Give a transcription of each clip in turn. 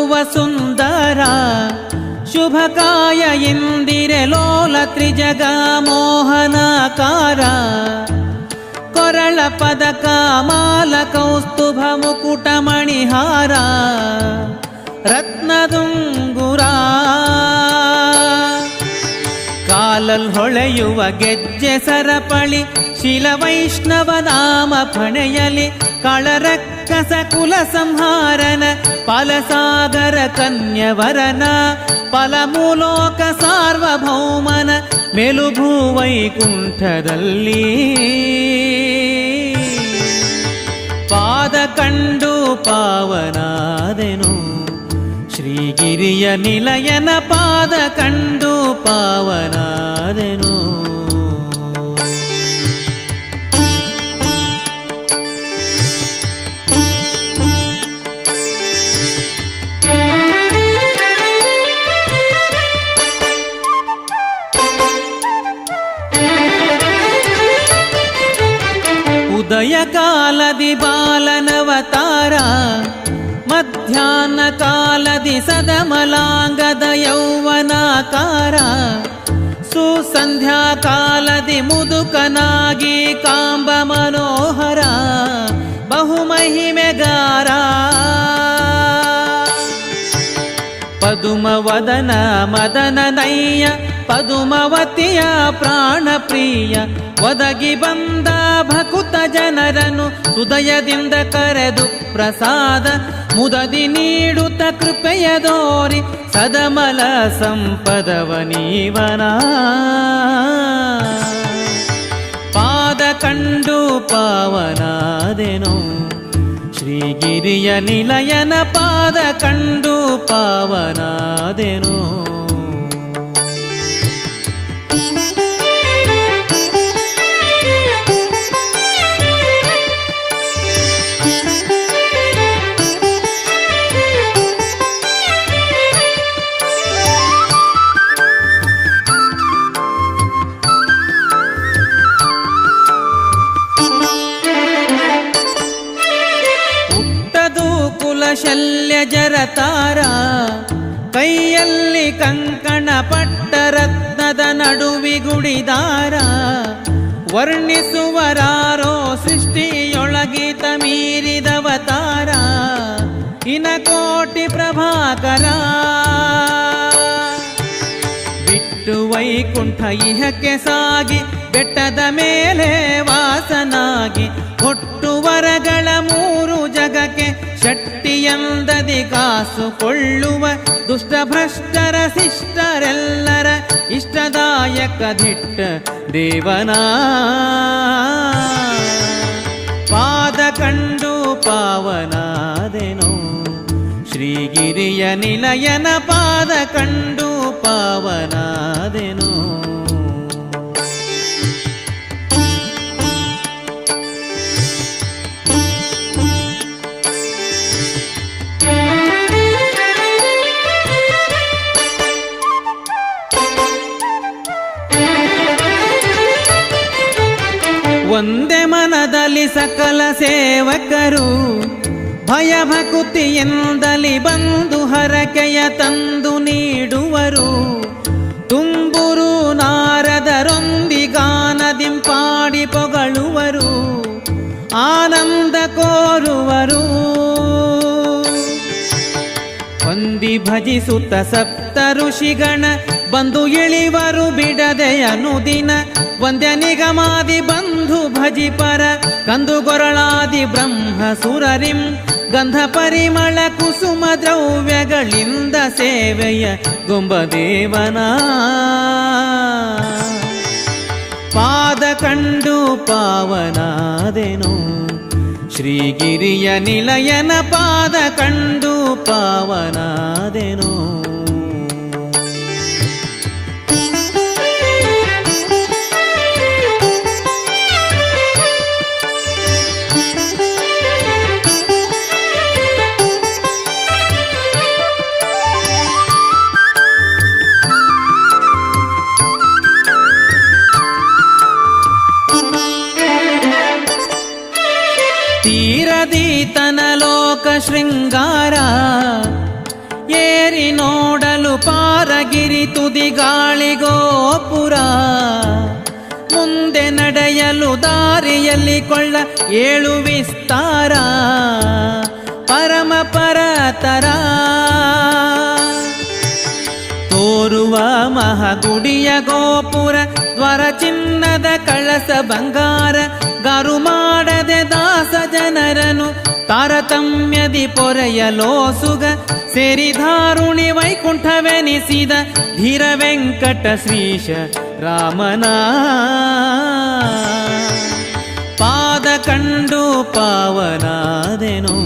ध्रुवसुन्दरा शुभकाय इन्दिरलोलत्रिजगामोहनाकारा कोरलपदकामा ಹೊಳೆಯುವ ಗೆಜ್ಜೆ ಸರಪಳಿ ಶಿಲ ವೈಷ್ಣವ ನಾಮ ಫಣೆಯಲಿ, ಕಳರಕ್ಕಸ ಕುಲ ಸಂಹಾರನ, ಫಲಸಾಗರ ಕನ್ಯವರನ, ಫಲಮೂಲೋಕ ಸಾರ್ವಭೌಮನ ಮೆಲುಭೂ ವೈಕುಂಠದಲ್ಲಿ ಪಾದ ಕಂಡು ಪಾವನಾದೆನು. ಶ್ರೀಗಿರಿಯ ನಿಲಯನ ಪಾದ ಕಂಡು ಪಾವನಾದೆನು. ಉದಯ ಕಾಲದಿ ಬಾಲನವತಾರ ಮಧ್ಯಾಹ್ನ ಕಾಲದಿ ಸದಮಲಾಂಗದ ಯೌವನಾಕಾರ ಸುಸಂಧ್ಯಾ ಕಾಲದಿ ಮುದುಕನಾಗಿ ಕಾಂಬ ಮನೋಹರ ಬಹುಮಹಿಮೆಗಾರ ಪದುಮವದನ ಮದನ ನಯ್ಯ ಪದುಮವತಿಯ ಪ್ರಾಣ ಪ್ರಿಯ ಒದಗಿ ಬಂದ ಭಕುತ ಜನರನ್ನು ಹೃದಯದಿಂದ ಕರೆದು ಪ್ರಸಾದ ಮುದದಿ ನೀಡುತ್ತ ಕೃಪೆಯ ದೋರಿ ಸದಮಲ ಸಂಪದವ ನೀವನ. ಪಾದ ಕಂಡು ಪಾವನಾದೆನು, ಶ್ರೀಗಿರಿಯ ನಿಲಯನ ಪಾದ ಕಂಡು ಪಾವನಾದೆನು. ಕುಲಶಲ್ಯ ಜರತಾರ. ಕೈಯಲ್ಲಿ ಕಂಕಣ ಪಟ್ಟ ರತ್ನದ ನಡುವಿಗುಡಿದಾರ ವರ್ಣಿಸುವರಾರೋ ಸೃಷ್ಟಿಯೊಳಗಿತ ಮೀರಿದವತಾರ. ಇನ ಕೋಟಿ ಪ್ರಭಾಕರ. ಬಿಟ್ಟು ವೈಕುಂಠ ಇಹಕ್ಕೆ ಸಾಗಿ, ಬೆಟ್ಟದ ಮೇಲೆ ವಾಸನಾಗಿ, ಹೊಟ್ಟು ವರಗಳ ಜಗಕ್ಕೆ ಶಕ್ತಿಯಂದದಿ ಕಾಸು ಕೊಳ್ಳುವ ದುಷ್ಟಭ್ರಷ್ಟರ ಶಿಷ್ಟರೆಲ್ಲರ ಇಷ್ಟದಾಯಕ ದಿಟ್ಟ ದೇವನ. ಪಾದ ಕಂಡು ಪಾವನಾದೆನು, ಶ್ರೀಗಿರಿಯ ನಿಲಯನ ಪಾದ ಕಂಡು ಪಾವನಾದೆನು. ಮನದಲ್ಲಿ ಸಕಲ ಸೇವಕರು ಭಯ ಭಕುತಿಯಿಂದಲಿ ಬಂದು ಹರಕೆಯ ತಂದು ನೀಡುವರು. ತುಂಬುರು ನಾರದರೊಂದಿಗಾನದಿಂಪಾಡಿ ಪೊಗಳುವರು, ಆನಂದ ಕೋರುವರು. ಹೊಂದಿ ಭಜಿಸುತ್ತ ಸಪ್ತ ಋಷಿಗಣ ಬಂದು ಇಳಿವರು ಬಿಡದೆ ಅನುದಿನ ಒಂದ್ಯ ನಿಗಮಾದಿ ಬಂಧು ಭಜಿಪರ ಕಂದು ಗೊರಳಾದಿ ಬ್ರಹ್ಮ ಸುರರಿಂ ಗಂಧ ಪರಿಮಳ ಕುಸುಮ ದ್ರವ್ಯಗಳಿಂದ ಸೇವೆಯ ಗುಂಬದೇವನ. ಪಾದ ಕಂಡು ಪಾವನಾದೆನು ಶ್ರೀಗಿರಿಯ ನಿಲಯನ ಪಾದ ಕಂಡು ಪಾವನಾದೆನು. ಶೃಂಗಾರ ಏರಿ ನೋಡಲು ಪಾರಗಿರಿ ತುದಿ ಗಾಳಿಗೋಪುರ ಮುಂದೆ ನಡೆಯಲು ದಾರಿಯಲ್ಲಿ ಕೊಳ್ಳ ಏಳು ವಿಸ್ತಾರ. ಪರಮ ಪರತರ. ತೋರುವ ಮಹಗುಡಿಯ ಗೋಪುರ, ದ್ವಾರ ಚಿನ್ನದ ಕಳಸ ಬಂಗಾರ, ಗಾರು ಮಾಡದೆ ದಾಸ ಜನರನು, ತಾರತಮ್ಯದಿ ಪೊರೆಯಲೋಸುಗ ಸೇರಿಧಾರುಣಿ ವೈಕುಂಠವೆನಿಸಿದ ಧೀರ ವೆಂಕಟ ಶ್ರೀಶ ರಾಮನ. ಪಾದ ಕಂಡು ಪಾವನಾದೆನು.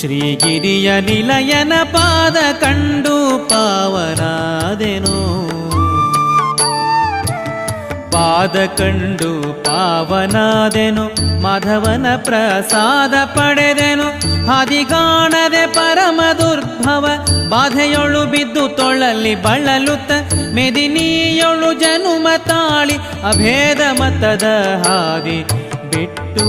ಶ್ರೀಗಿರಿಯ ನಿಲಯನ ಪಾದ ಕಂಡು ಪಾವನಾದೆನು ಪಾದ ಕಂಡು ಪಾವನಾದೆನು, ಮಾಧವನ ಪ್ರಸಾದ ಪಡೆದೆನು. ಹಾದಿಗಾಣದೆ ಪರಮ ದುರ್ಭವ, ಬಾಧೆಯೊಳು ಬಿದ್ದು ತೊಳಲಿ ಬಳಲುತ್ತ, ಮೆದಿನಿಯೊಳು ಜನುಮ ತಾಳಿ, ಅಭೇದ ಮತದ ಹಾದಿ ಬಿಟ್ಟು.